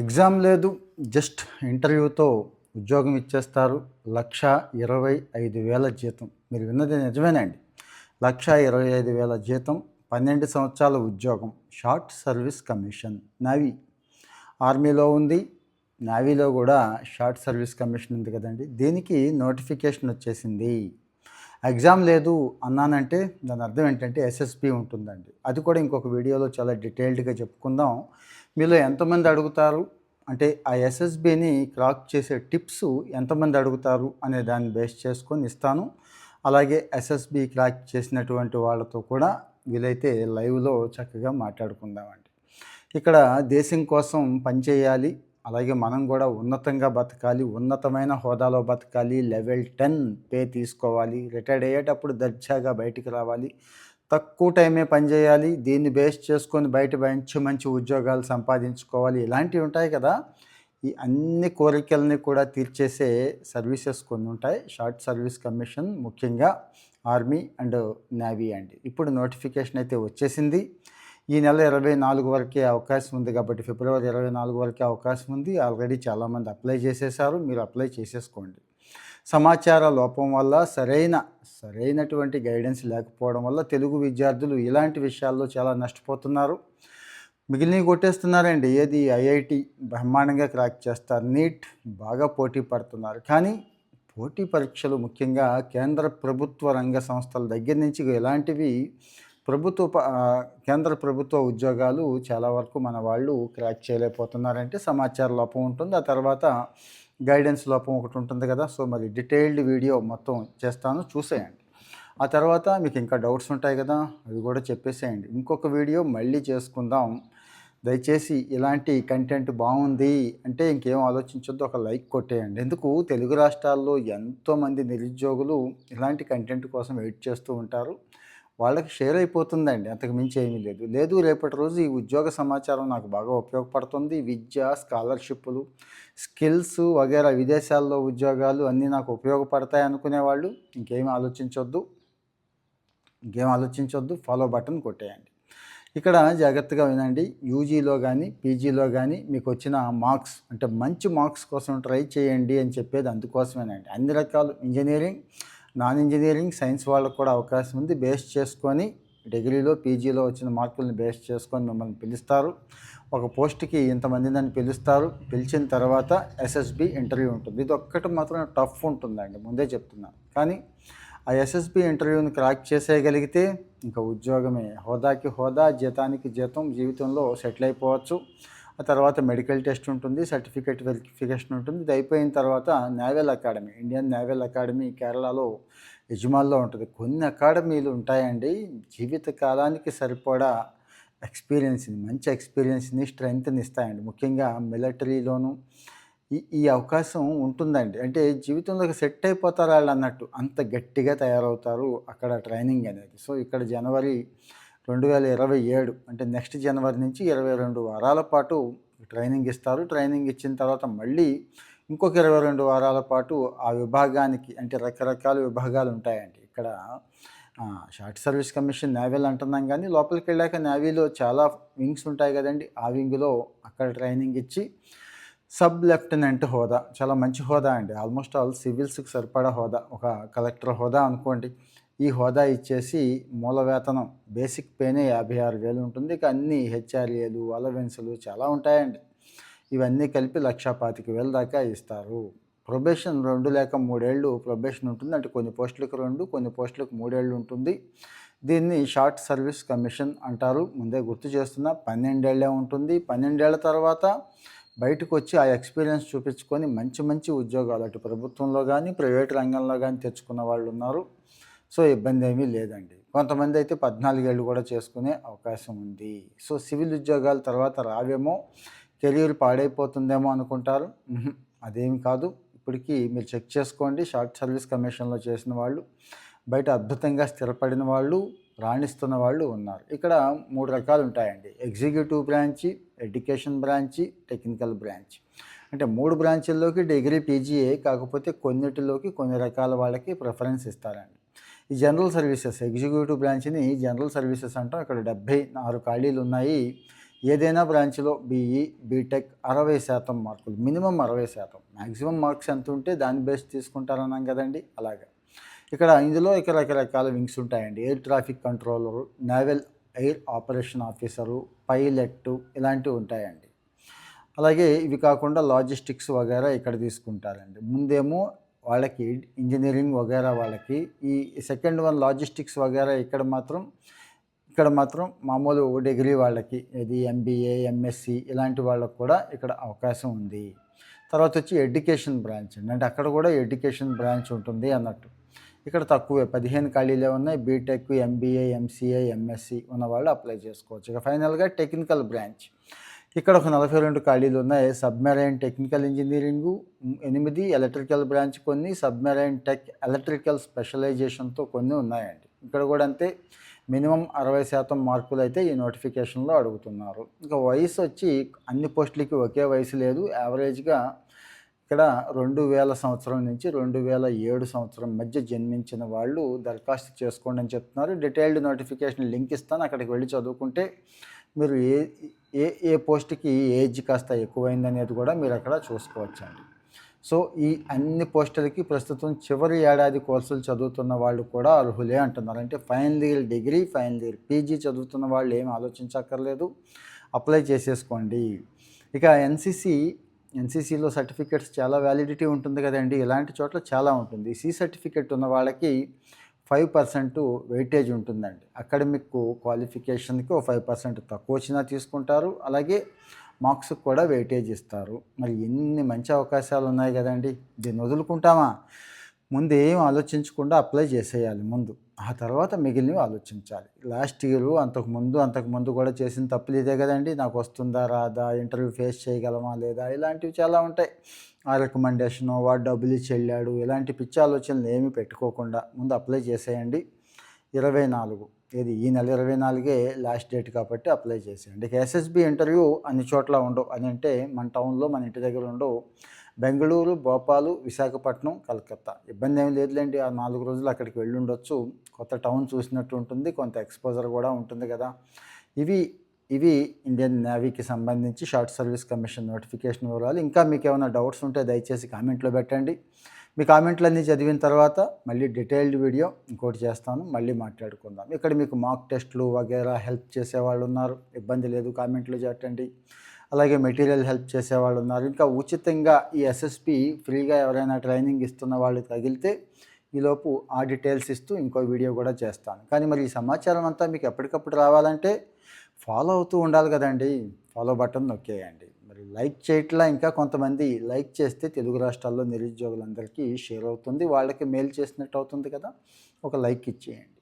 Exam లేదు just ఇంటర్వ్యూతో ఉద్యోగం ఇచ్చేస్తారు. లక్ష ఇరవై ఐదు వేల జీతం. మీరు విన్నది నిజమేనండి. లక్ష ఇరవై ఐదు వేల జీతం పన్నెండు సంవత్సరాల ఉద్యోగం షార్ట్ సర్వీస్ కమిషన్ నావీ. ఆర్మీలో ఉంది నావీలో కూడా షార్ట్ సర్వీస్ కమిషన్ ఉంది కదండి. దీనికి నోటిఫికేషన్ వచ్చేసింది. ఎగ్జామ్ లేదు అన్నానంటే దాని అర్థం ఏంటంటే ఎస్ఎస్పి ఉంటుందండి. అది కూడా ఇంకొక వీడియోలో చాలా డీటెయిల్డ్గా చెప్పుకుందాం. మీలో ఎంతమంది అడుగుతారు? అంటే ఆ ఎస్ఎస్బిని క్రాక్ చేసే టిప్స్ ఎంతమంది అడుగుతారు అనే దాన్ని బేస్ చేసుకొని ఇస్తాను. అలాగే ఎస్ఎస్బి క్రాక్ చేసినటువంటి వాళ్ళతో కూడా వీలైతే లైవ్లో చక్కగా మాట్లాడుకుందామండి. ఇక్కడ దేశం కోసం పనిచేయాలి అలాగే మనం కూడా ఉన్నతంగా బతకాలి ఉన్నతమైన హోదాలో బతకాలి లెవెల్ టెన్ పే తీసుకోవాలి రిటైర్డ్ అయ్యేటప్పుడు దర్జాగా బయటికి రావాలి తక్కువ టైమే పనిచేయాలి దీన్ని బేస్ చేసుకొని బయట మంచి మంచి ఉద్యోగాలు సంపాదించుకోవాలి ఇలాంటివి ఉంటాయి కదా. ఈ అన్ని కోరికల్ని కూడా తీర్చేసే సర్వీసెస్ కొన్ని ఉంటాయి. షార్ట్ సర్వీస్ కమిషన్ ముఖ్యంగా ఆర్మీ అండ్ నేవీ అండి. ఇప్పుడు నోటిఫికేషన్ అయితే వచ్చేసింది. ఈ నెల ఇరవై నాలుగు వరకే అవకాశం ఉంది కాబట్టి ఫిబ్రవరి ఇరవై నాలుగు వరకే అవకాశం ఉంది. ఆల్రెడీ చాలామంది అప్లై చేసేసారు. మీరు అప్లై చేసేసుకోండి. సమాచార లోపం వల్ల సరైన సరైనటువంటి గైడెన్స్ లేకపోవడం వల్ల తెలుగు విద్యార్థులు ఇలాంటి విషయాల్లో చాలా నష్టపోతున్నారు. మిగిలినవి కొట్టేస్తున్నారండి. ఏది ఐఐటి బ్రహ్మాండంగా క్రాక్ చేస్తారు. నీట్ బాగా పోటీ పడుతున్నారు. కానీ పోటీ పరీక్షలు ముఖ్యంగా కేంద్ర ప్రభుత్వ రంగ సంస్థల దగ్గర నుంచి ఎలాంటివి ప్రభుత్వ ప- కేంద్ర ప్రభుత్వ ఉద్యోగాలు చాలా వరకు మన వాళ్ళు క్రాక్ చేయలేకపోతున్నారంటే సమాచార లోపం ఉంటుంది. ఆ తర్వాత గైడెన్స్ లోపం ఒకటి ఉంటుంది కదా. సో మరి డీటెయిల్డ్ వీడియో మొత్తం చేస్తాను చూసేయండి. ఆ తర్వాత మీకు ఇంకా డౌట్స్ ఉంటాయి కదా అవి కూడా చెప్పేసేయండి. ఇంకొక వీడియో మళ్ళీ చేసుకుందాం. దయచేసి ఇలాంటి కంటెంట్ బాగుంది అంటే ఇంకేం ఆలోచించొద్దు ఒక లైక్ కొట్టేయండి. ఎందుకు? తెలుగు రాష్ట్రాల్లో ఎంతోమంది నిరుద్యోగులు ఇలాంటి కంటెంట్ కోసం వెయిట్ చేస్తూ ఉంటారు. వాళ్ళకి షేర్ అయిపోతుందండి. అంతకు మించి ఏమీ లేదు. లేదు రేపటి రోజు ఈ ఉద్యోగ సమాచారం నాకు బాగా ఉపయోగపడుతుంది. విద్య స్కాలర్షిప్లు స్కిల్స్ వగేరా విదేశాల్లో ఉద్యోగాలు అన్నీ నాకు ఉపయోగపడతాయి అనుకునేవాళ్ళు. ఇంకేం ఆలోచించొద్దు. ఇంకేం ఆలోచించొద్దు. ఫాలో బటన్ కొట్టేయండి. ఇక్కడ జాగ్రత్తగా వినండి. యూజీలో కానీ పీజీలో కానీ మీకు వచ్చిన మార్క్స్ అంటే మంచి మార్క్స్ కోసం ట్రై చేయండి అని చెప్పేది అందుకోసమేనండి. అన్ని రకాలు ఇంజనీరింగ్ నాన్ ఇంజనీరింగ్ సైన్స్ వాళ్ళకు కూడా అవకాశం ఉంది. బేస్ చేసుకొని డిగ్రీలో పీజీలో వచ్చిన మార్కులను బేస్ చేసుకొని మిమ్మల్ని పిలుస్తారు. ఒక పోస్ట్కి ఇంతమంది నన్ను పిలుస్తారు. పిలిచిన తర్వాత ఎస్ఎస్బి ఇంటర్వ్యూ ఉంటుంది. ఇది ఒక్కటి మాత్రం టఫ్ ఉంటుందండి. ముందే చెప్తున్నాను కానీ ఆ ఎస్ఎస్బి ఇంటర్వ్యూని క్రాక్ చేసేయగలిగితే ఇంకా ఉద్యోగమే. హోదాకి హోదా జీతానికి జీతం జీవితంలో సెటిల్ అయిపోవచ్చు. ఆ తర్వాత మెడికల్ టెస్ట్ ఉంటుంది సర్టిఫికేట్ వెరిఫికేషన్ ఉంటుంది. ఇది అయిపోయిన తర్వాత naval academy Indian naval academy కేరళలో యజమాల్లో ఉంటుంది. కొన్ని అకాడమీలు ఉంటాయండి. జీవిత కాలానికి సరిపడా ఎక్స్పీరియన్స్ని మంచి ఎక్స్పీరియన్స్ని స్ట్రెంగ్త్ని ఇస్తాయండి. ముఖ్యంగా మిలిటరీలోను ఈ ఈ అవకాశం ఉంటుందండి. అంటే జీవితంలోకి సెట్ అయిపోతారు వాళ్ళు అన్నట్టు. అంత గట్టిగా తయారవుతారు అక్కడ ట్రైనింగ్ అనేది. సో ఇక్కడ జనవరి రెండు వేల ఇరవై ఏడు అంటే నెక్స్ట్ జనవరి నుంచి ఇరవై రెండు వారాల పాటు ట్రైనింగ్ ఇస్తారు. ట్రైనింగ్ ఇచ్చిన తర్వాత మళ్ళీ ఇంకొక ఇరవై రెండు వారాల పాటు ఆ విభాగానికి అంటే రకరకాల విభాగాలు ఉంటాయండి. ఇక్కడ షార్ట్ సర్వీస్ కమిషన్ నేవీలు అంటున్నాం కానీ లోపలికి వెళ్ళాక నేవీలో చాలా వింగ్స్ ఉంటాయి కదండి. ఆ వింగ్లో అక్కడ ట్రైనింగ్ ఇచ్చి సబ్ లెఫ్టినెంట్ హోదా చాలా మంచి హోదా అండి. ఆల్మోస్ట్ ఆల్ సివిల్స్కి సరిపడా హోదా ఒక కలెక్టర్ హోదా అనుకోండి. ఈ హోదా ఇచ్చేసి మూల వేతనం బేసిక్ పేనే యాభై ఆరు వేలు ఉంటుంది. ఇక అన్ని హెచ్ఆర్ఏలు అలవెన్సులు చాలా ఉంటాయండి. ఇవన్నీ కలిపి లక్షా పాతిక వేల దాకా ఇస్తారు. ప్రొబేషన్ రెండు లేక మూడేళ్ళు ప్రొబేషన్ ఉంటుంది. అంటే కొన్ని పోస్టులకు రెండు కొన్ని పోస్టులకు మూడేళ్ళు ఉంటుంది. దీన్ని షార్ట్ సర్వీస్ కమిషన్ అంటారు. ముందే గుర్తు చేస్తున్నా పన్నెండేళ్ళే ఉంటుంది. పన్నెండేళ్ళ తర్వాత బయటకు వచ్చి ఆ ఎక్స్పీరియన్స్ చూపించుకొని మంచి మంచి ఉద్యోగాలు అటు ప్రభుత్వంలో కానీ ప్రైవేట్ రంగంలో కానీ తెచ్చుకున్న వాళ్ళు ఉన్నారు. సో ఇబ్బంది ఏమీ లేదండి. కొంతమంది అయితే పద్నాలుగేళ్ళు కూడా చేసుకునే అవకాశం ఉంది. సో సివిల్ ఉద్యోగాల తర్వాత రావేమో కెరీర్ పాడైపోతుందేమో అనుకుంటారు. అదేమి కాదు. ఇప్పటికీ మీరు చెక్ చేసుకోండి. షార్ట్ సర్వీస్ కమిషన్లో చేసిన వాళ్ళు బయట అద్భుతంగా స్థిరపడిన వాళ్ళు రాణిస్తున్న వాళ్ళు ఉన్నారు. ఇక్కడ మూడు రకాలు ఉంటాయండి. Executive branch education branch technical branch. అంటే మూడు బ్రాంచీల్లోకి డిగ్రీ పీజీఏ కాకపోతే కొన్నిటిలోకి కొన్ని రకాల వాళ్ళకి ప్రిఫరెన్స్ ఇస్తారండి. ఈ జనరల్ సర్వీసెస్ ఎగ్జిక్యూటివ్ బ్రాంచ్ని జనరల్ సర్వీసెస్ అంటాం ఇక్కడ డెబ్భై ఆరు ఖాళీలు ఉన్నాయి. ఏదైనా బ్రాంచ్లో బీఈ బీటెక్ అరవై శాతం మార్కులు మినిమం అరవై శాతం. మ్యాక్సిమం మార్క్స్ ఎంత ఉంటే దాన్ని బేస్ తీసుకుంటారన్నాం కదండి? అలాగే. ఇక్కడ ఇందులో ఇక రకరకాల వింగ్స్ ఉంటాయండి. Air traffic controller naval air operation officer pilot ఇలాంటివి ఉంటాయండి. అలాగే ఇవి కాకుండా లాజిస్టిక్స్ వగేరా ఇక్కడ తీసుకుంటారండి. ముందేమో వాళ్ళకి ఇంజనీరింగ్ వగేరా వాళ్ళకి ఈ సెకండ్ వన్ లాజిస్టిక్స్ వగేరా ఇక్కడ మాత్రం ఇక్కడ మాత్రం మామూలు డిగ్రీ వాళ్ళకి ఇది ఎంబీఏ ఎంఎస్సి ఇలాంటి వాళ్ళకు కూడా ఇక్కడ అవకాశం ఉంది. తర్వాత వచ్చి ఎడ్యుకేషన్ బ్రాంచ్ అండి. అంటే అక్కడ కూడా ఎడ్యుకేషన్ బ్రాంచ్ ఉంటుంది అన్నట్టు. ఇక్కడ తక్కువే పదిహేను ఖాళీలే ఉన్నాయి బీటెక్ ఎంబీఏ ఎంసీఏ ఎంఎస్సి ఉన్న వాళ్ళు అప్లై చేసుకోవచ్చు. ఇక ఫైనల్గా టెక్నికల్ బ్రాంచ్. ఇక్కడ ఒక నలభై రెండు ఖాళీలు ఉన్నాయి. సబ్మెరైన్ టెక్నికల్ ఇంజనీరింగు ఎనిమిది ఎలక్ట్రికల్ బ్రాంచ్ కొన్ని సబ్మెరైన్ టెక్ ఎలక్ట్రికల్ స్పెషలైజేషన్తో కొన్ని ఉన్నాయండి. ఇక్కడ కూడా అంతే మినిమం అరవై శాతం మార్కులు అయితే ఈ నోటిఫికేషన్లో అడుగుతున్నారు. ఇంకా వయసు వచ్చి అన్ని పోస్టులకి ఒకే వయసు లేదు. యావరేజ్గా ఇక్కడ రెండు వేల సంవత్సరం నుంచి రెండు వేల ఏడు సంవత్సరం మధ్య జన్మించిన వాళ్ళు దరఖాస్తు చేసుకోండి అని చెప్తున్నారు. డీటెయిల్డ్ నోటిఫికేషన్ లింక్ ఇస్తాను. అక్కడికి వెళ్ళి చదువుకుంటే మీరు ఏ ఏ ఏ పోస్ట్కి ఏజ్ కాస్త ఎక్కువైంది అనేది కూడా మీరు అక్కడ చూసుకోవచ్చండి. సో ఈ అన్ని పోస్టులకి ప్రస్తుతం చివరి ఏడాది కోర్సులు చదువుతున్న వాళ్ళు కూడా అర్హులే అంటున్నారు. అంటే final year degree final year PG చదువుతున్న వాళ్ళు ఏం ఆలోచించక్కర్లేదు. అప్లై చేసేసుకోండి. ఇక ఎన్సీసీ ఎన్సీసీలో సర్టిఫికేట్స్ చాలా వ్యాలిడిటీ ఉంటుంది కదండి. ఇలాంటి చోట్ల చాలా ఉంటుంది. సి సర్టిఫికేట్ ఉన్న వాళ్ళకి ఫైవ్ పర్సెంట్ వెయిటేజ్ ఉంటుందండి. అకాడమిక్ క్వాలిఫికేషన్కి ఒక ఫైవ్ పర్సెంట్ తక్కువ వచ్చినా తీసుకుంటారు. అలాగే మార్క్స్ కూడా వెయిటేజ్ ఇస్తారు. మరి ఎన్ని మంచి అవకాశాలు ఉన్నాయి కదండి. దీన్ని వదులుకుంటామా? ముందు ఏం ఆలోచించకుండా అప్లై చేసేయాలి ముందు. ఆ తర్వాత మిగిలినవి ఆలోచించాలి. లాస్ట్ ఇయర్ అంతకు ముందు అంతకు ముందు కూడా చేసిన తప్పులు ఇదే కదండి. నాకు వస్తుందా రాదా ఇంటర్వ్యూ ఫేస్ చేయగలమా లేదా ఇలాంటివి చాలా ఉంటాయి. ఆ రికమెండేషను వాడు డబ్బులు ఇచ్చి వెళ్ళాడు. ఇలాంటి పిచ్చి ఆలోచనలు ఏమీ పెట్టుకోకుండా ముందు అప్లై చేసేయండి. ఇరవై నాలుగు ఇది ఈ నెల ఇరవై నాలుగే లాస్ట్ డేట్ కాబట్టి అప్లై చేసేయండి. ఇక ఎస్ఎస్బి ఇంటర్వ్యూ అన్ని చోట్ల ఉండవు. అని అంటే మన టౌన్లో మన ఇంటి దగ్గర ఉండవు. బెంగళూరు భోపాలు విశాఖపట్నం కలకత్తా. ఇబ్బంది ఏమి లేదులేండి. ఆ నాలుగు రోజులు అక్కడికి వెళ్ళి ఉండొచ్చు. కొత్త టౌన్ చూసినట్టు ఉంటుంది. కొంత ఎక్స్పోజర్ కూడా ఉంటుంది కదా. ఇవి ఇవి ఇండియన్ నేవీకి సంబంధించి షార్ట్ సర్వీస్ కమిషన్ నోటిఫికేషన్ వివరాలు. ఇంకా మీకు ఏమైనా డౌట్స్ ఉంటే దయచేసి కామెంట్లో పెట్టండి. మీ కామెంట్లన్నీ చదివిన తర్వాత మళ్ళీ డీటెయిల్డ్ వీడియో ఇంకోటి చేస్తాను. మళ్ళీ మాట్లాడుకుందాం. ఇక్కడ మీకు మాక్ టెస్ట్లు వగేరా హెల్ప్ చేసేవాళ్ళు ఉన్నారు. ఇబ్బంది లేదు కామెంట్లు పెట్టండి అలాగే మెటీరియల్ హెల్ప్ చేసేవాళ్ళు ఉన్నారు. ఇంకా ఉచితంగా ఈ ఎస్ఎస్పి ఫ్రీగా ఎవరైనా ట్రైనింగ్ ఇస్తున్న వాళ్ళు తగిలితే ఈలోపు ఆ డీటెయిల్స్ ఇస్తూ ఇంకో వీడియో కూడా చేస్తాను. కానీ మరి ఈ సమాచారం అంతా మీకు ఎప్పటికప్పుడు రావాలంటే ఫాలో అవుతూ ఉండాలి కదండి. ఫాలో బటన్ నొక్కేయండి. మరి లైక్ చేయట్లా ఇంకా కొంతమంది లైక్ చేస్తే తెలుగు రాష్ట్రాల్లో నిరుద్యోగులందరికీ షేర్ అవుతుంది. వాళ్ళకి మేలు చేసినట్టు అవుతుంది కదా. ఒక లైక్ ఇచ్చేయండి.